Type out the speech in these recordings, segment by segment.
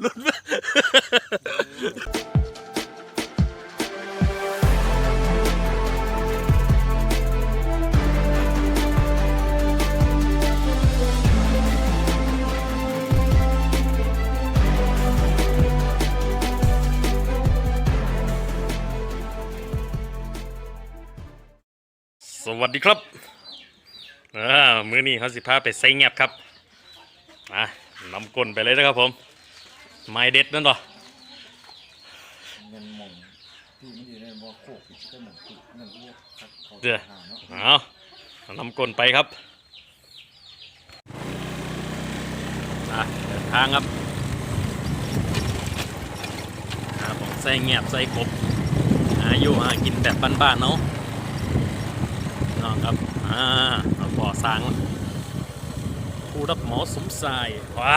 หลุดไปสวัสดีครับอ่ามื้อนี้เขาสิพาไปใส่แงบครับ อะ นำก้นไปเลยนะครับผม ไม้เด็ดนั่นต่อเงินหมองที่มันอยู่ในบ่อโคกก็หมองที่เงินเรียกครับเขาเดี๋ยวเนาะเอาเอานำก้นไปครับอะเดินทางครับอ่าผมใส่แงบใส่กบหาอยู่หากินแบบบ้านๆเนาะน้องครับอ่าเอาก่อสร้าง ผู้รับหมอสมสายว้า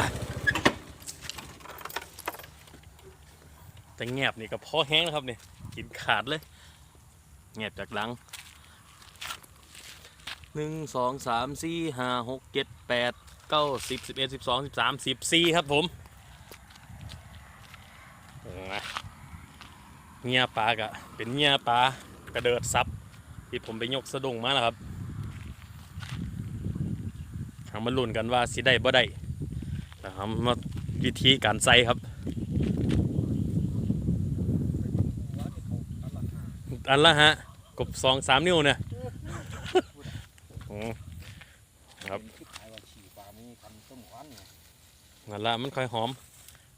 แต่แงบนี่ก็พอแห้งนะครับเนี่ยกินขาดเลย แงบจากหลังหนึ่งสองสามสี่ห้าหกเจ็ดแปดเก้าสิบสิบเอ็ดสิบสองสิบสามสิบสี่ครับผมเงียปลากะเป็นเงียปลากระเดิดซับที่ผมไปยกสะดุ้งมาแล้วครับ ทำมาลุ้นกันว่าสิได้บ่ได้แต่ทำมาวิธีการใส่ครับ อันละฮะกบสองสามนิ้วเนี่ยอืมครับเห็นที่ขายว่าฉี่ปลามีคันต้มควันเนี่ยนั่นละมันค่อยหอม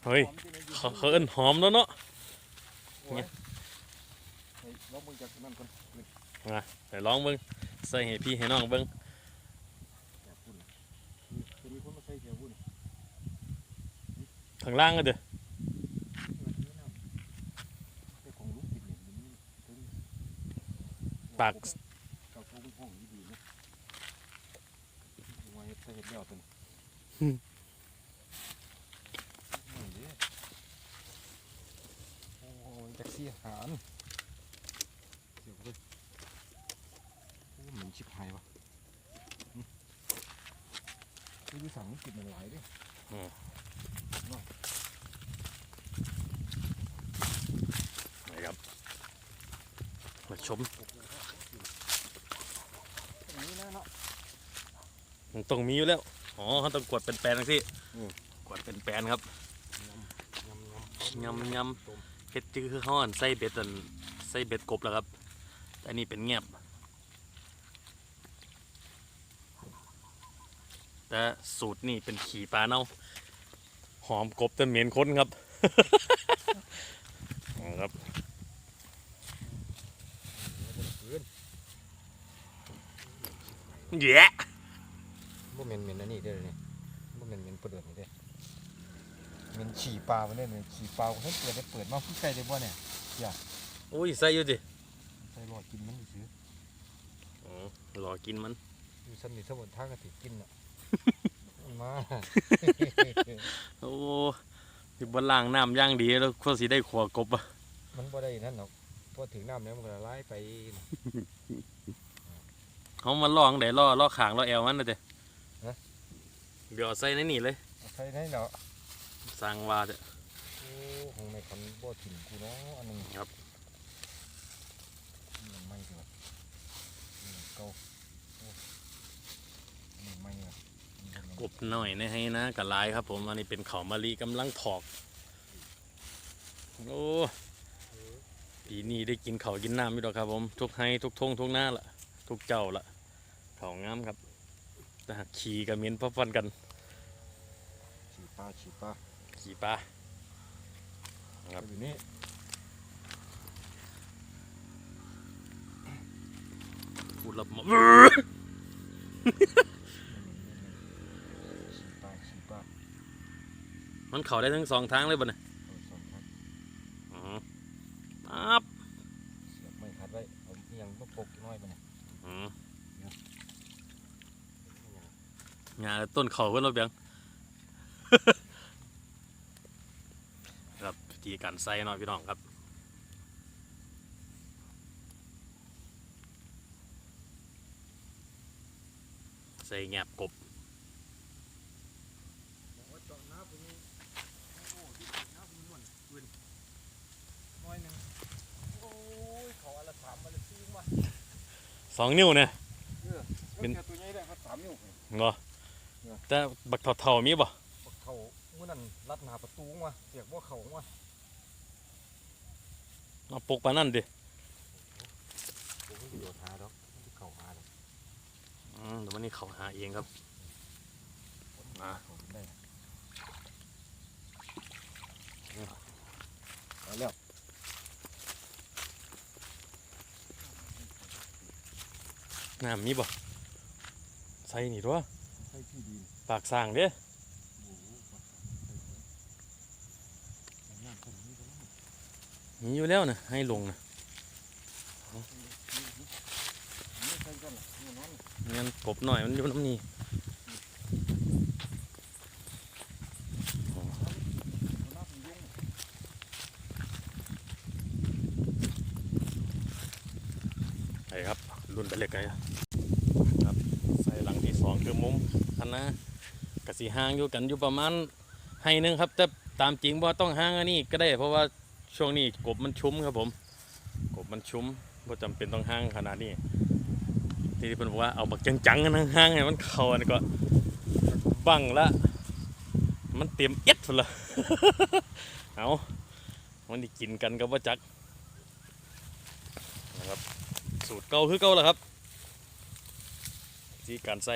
เฮ้ยหอมที่ไหนอยู่เขาเขาเอิ้นหอมแล้วเนาะโอ้ยเฮ้ยลองมึงจากนั่นก่อนนี่เดี๋ยวลองเบิ้งใส่ให้พี่ให้น้องเบิ้ง แกะพุ่นมีคือมีคนมาใส่แกะพุ่น ข้างล่างก็เด้อแต่ของลูกกินเนี่ยมันมีถึงปากกับพวกห้องดีๆนะเอาไว้ใส่เห็ดเดี่ยวตัวนี้นี่เด้โอ้ยจักซี่หารเสียวเลยโอ้เหมือนชิบหายวะอืมคือที่สั่งกินมันหลายเด้ นะครับมาชมนี่นะเนาะมันต้องมีอยู่แล้ว อ๋อเขาต้องกดเป็นแปลนๆจังสิอืมกดเป็นแปลนครับยำยำยำยำเฮ็ดจื้อคือเขาอั่นใส่เบ็ดอันใส่เบ็ดกบแล้วครับแต่อันนี้เป็นเงียบ แต่สูตรนี่เป็นขี่ปลาเน่า หอมกบแต่เหม็นค้นครับอ๋อครับแย่บ่เหม็นเหม็นอันนี้เด้อเนี่ยบ่เหม็นเหม็นประเดิดนี่เด้อเหม็นฉี่ปลามันเด้อเนี่ยฉี่ปลาเขาเปิดได้เปิดมาผู้ใส่ได้บ่เนี่ยโอ้ยใส่อยู่ดิใส่รอดกินมันซื้ออ๋อรอกินมันอยู่ซ้ำนี่สมุนทางก็ติกินน่ะมา โอ้ยบนล่างน้ำย่างดีแล้วก็สิได้ขัวกบอะมันบ่ได้นั่นหรอกพอถึงน้ำแล้วมันก็ละลายไปเขามาล่องได้ล่อล่อขางล่อแอวมันนะเจ้ฮะเดี๋ยวเอาใส่ในนี่เลยเอาใส่ได้เนาะสร้างว่าเจ้โอ้ของในคันบ่ถิ่นกูเนาะอันนึงครับ นี่มันไม่ดีว่ะนี่มันเก่าโอ้นี่มันไม่ว่ะนี่มัน กบ หน่อยนะให้นะกับลายครับ ผมอันนี้เป็นเขาวมะลิกำลังถอกโอ้ปีนี้ได้กินเขาวกินน้ำอยู่ดอกครับ ผมทุกให้ทุกทงทุกหน้าละทุกเจ้าละเขางามครับแต่หากขี่กับเมียนพะฟันกันฉี่ปลาฉี่ปลาขี่ปลาครับอยู่นี่พูดแล้วมา ฉี่ปลาฉี่ปลา มันเขาได้ทั้งสองทางเลยบ่เนี่ยเอาสองครับอ๋อปั๊บเสียบไม่คัดไว้เอาอีหยังต้องปกน้อยไปเนี่ยอ๋องานต้นเขาเพื่อนเราเบียง ครับวิธีการใส่เนาะพี่น้องครับ ใส่แงบกบ สองนิ้วเนี่ยเป็นตัวใหญ่ได้ครับสามนิ้วเหรอแต่บักเท่าๆมีบ่บักเขาเมื่อนั้นรัดหน้าประตูมาเสียกว่าเขามาเอาปกปานนั่นดิผมไม่โดดหาดอกมันเขาหาดอกอืมเดี๋ยววันนี้เขาหาเองครับมาเขาได้เอาแล้ว น้ำมีบ่ใส่นี่ตัวใช่ที่ดีปากสร้างเด้โอ้โหน้ำคนนี้ก็ได้มีอยู่แล้วนะให้ลงนะไม่ใช่กันหรอกนี่นั่นงั้นกบหน่อยมันอยู่น้ำนี่น้ำยุ่ง ไอ้ครับ รุ่นไปเล็กไงครับใส่หลังที่สอง คันนะกะสีห่างอยู่กันอยู่ประมาณให้หนึงครับ แต่ตามจริงว่าต้องห่างอันนี้ก็ได้ เพราะว่าช่วงนี้กบมันชุ่มครับผม กบมันชุ่มว่าจำเป็นต้องห่างขนาดนี้ที่เพิ่นบอกว่าเอาบักจังๆกันห่างๆให้มันเข้าอันก็บังละมันเตรียมเอ็ดพุ่นละเอามันได้กินกันกับว่าจักนะครับสูตรเก่าคือเก่าแหละครับที่การใส่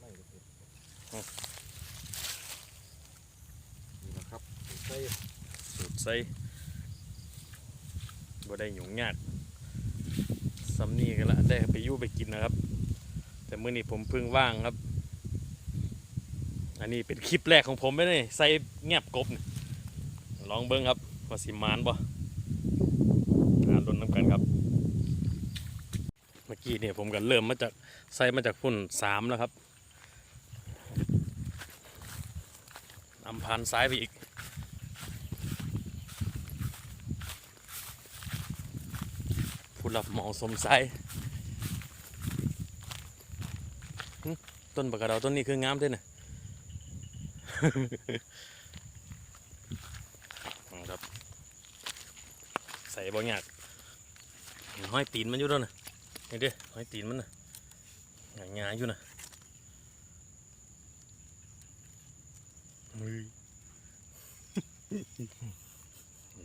ไล่เลยนี่นะครับใส่ ใส่บ่ได้หยุ่งยากซ้ำนีกันละได้ไปยู่ไปกินนะครับ แต่มื้อนี้ผมเพิ่งว่างครับ อันนี้เป็นคลิปแรกของผมไม่ได้ใส่แงบกบนี่ลองเบิ้งครับว่าสิมานบ่อ่าลุ้นน้ำกันครับ เมื่อกี้เนี่ยผมก็เริ่มมาจากใส่มาจากพุ่นสามแล้วครับนำพานซ้ายไปอีก ผู้รับเหมาสมไซต้นปากกระดาต้นนี้คืองามด้วยนะครับ ใส่บางอย่างห้อยตีนมันอยู่ด้วยนะนี่เด้ห้อยตีนมันนะหงายๆอยู่นะมือ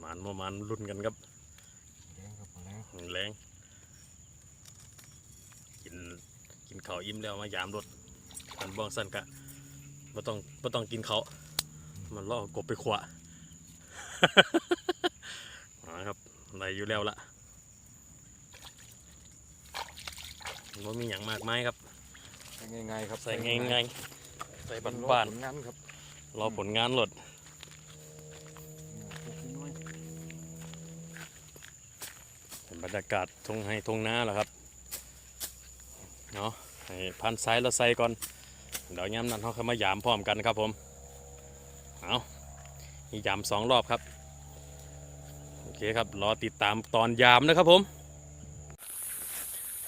มันประมาณรุ่นกันครับ ครับแรงแรงกินกินข้าวอิ่มแล้วมายามรถมันบ้องสั้นกะบ่ต้องบ่ต้องกินเขาวมันล่อกบไปขวาเอาละครับอะไรอยู่แล้วละว่ามีอย่างมากมายครับใส่ง่ายๆครับใส่ง่ายๆใส่บ้านรอบ้านผลงานครับๆรอผลงานรถพ บรรยากาศทงให้ทงนาแหละครับเนาะให้พันซ้ายล้วใส่ก่อนเดี๋ยวย้ำนั้นเขาเข้ามายามพร้อมกันครับผมเอามียามสองรอบครับโอเคครับรอติดตามตอนยามนะครับผม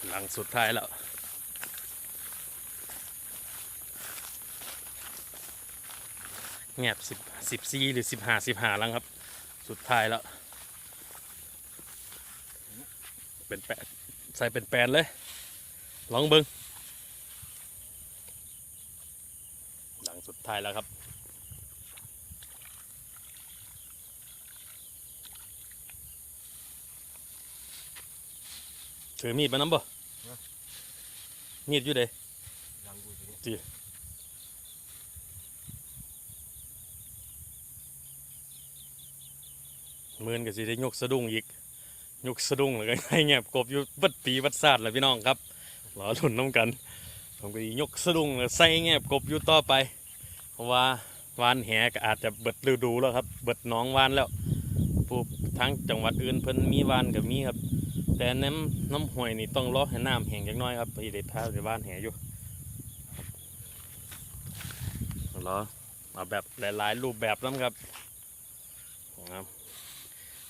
หลังสุดท้ายแล้วแงบสิบสิบซีหรือสิบห้าสิบห้าลังครับ สุดท้ายแล้ว เป็นแปดใส่เป็นแปดเลย ลองเบิงหลังสุดท้ายแล้วครับถือมีดมาน้ำบ่มีดอยู่เด้ยังอยู่ที่นี่จีมือนก็สิได้ยกสะดุ้งอีก ยกสะดุ้งแล้วก็ให้เงียบกบอยู่บัดปีบัดซาดเลยพี่น้องครับรอลุ้นน้ำกัน ผมก็สิยกสะดุ้งแล้วใส่เงียบกบอยู่ต่อไปเพราะว่าวานแหก็อาจจะเบิดฤดูแล้วครับ เบิดหน้องวานแล้วผู้ทั้งจังหวัดอื่นเพิ่นมีวานก็มีครับ แต่น้ำน้ำห้วยนี่ต้องรอให้น้ำแห้งจักน้อยครับพี่ได้พาไปบ้านแหอยู่รอเอาแบบหลายๆรูปแบบน้ำครับครับ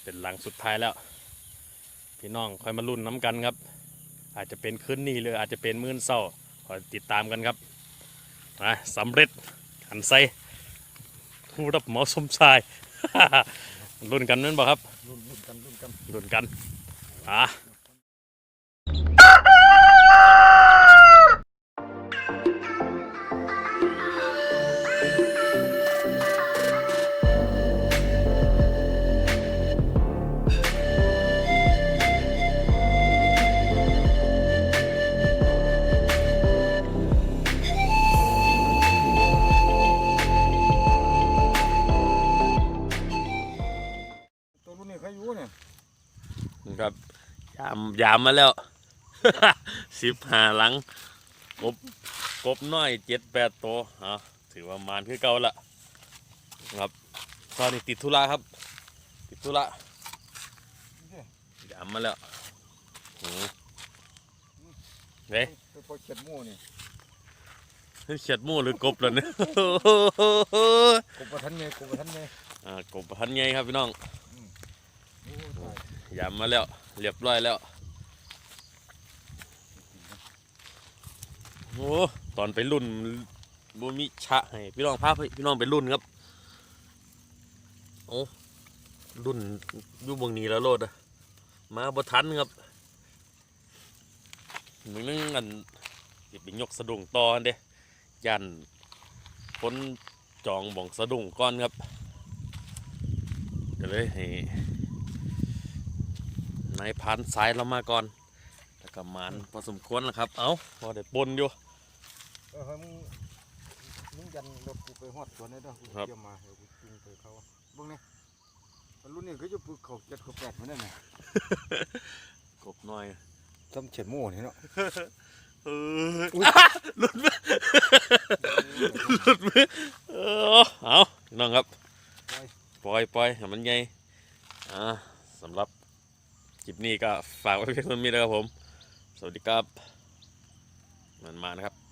เป็นหลังสุดท้ายแล้ว พี่น้องคอยมาลุ้นน้ำกันครับ อาจจะเป็นคืนนี้หรืออาจจะเป็นมื้อเศร้าคอยติดตามกันครับมาสำเร็จหันใส่ผู้รับเหมาสมชายรุ่นกันนั่นบ่ครับรุ่นรุ่นกันรุ่นกันรุ่นกันอะ ยามยามมาแล้ว สิบห้าหลังกบกบน้อยเจ็ดแปดตัวอะถือว่ามานคือเก่าละครับตอนนี้ติดธุระครับ ติดธุระยามมาแล้วหือเฮ้ยไปพอเช็ดหมูนี่เฉียดหมู่หรือกบแล้วเนี่ยกบประทันไงกบประทันไงอ่ากบพันไงครับพี่น้องโอ้ตายยามมาแล้ว เรียบร้อยแล้ว โอ้ตอนไปรุ่นบ่มีชะให้พี่น้องพาพี่น้องไปรุ่นครับโอ้รุ่นอยู่เบางนี้แล้วโลดอะมาบ่ทันครับมึงนึงอันสิไปยกสะดุ้งต่อนเด้ยันคนจองบ่องสะดุ้งก่อนครับก็เลยให้นายพันสายเรามาก่อนแล้วก็มันพอสมควรแล้วครับ เอาพอได้ปนอยู่ เออเฮ้ยมึงมึงยันรถกูไปฮอดสวนได้เด้อกูครับเตรียมมาเดี๋ยวกูจูงไปเขาเบิ่งนี่รุ่นนี้เขาจะปลูกเขาเจ็ดเขาแปดมาได้ไหมกบหน่อยทำเช็ดหมูนี่เนาะเออหลุดมือหลุดมือเออเอาพี่น้องครับ ปล่อยปล่อยให้มันใหญ่อ่าสำหรับคลิปนี้ก็ฝากไว้เพียงเท่านี้นะครับผม สวัสดีครับ มันมานะครับ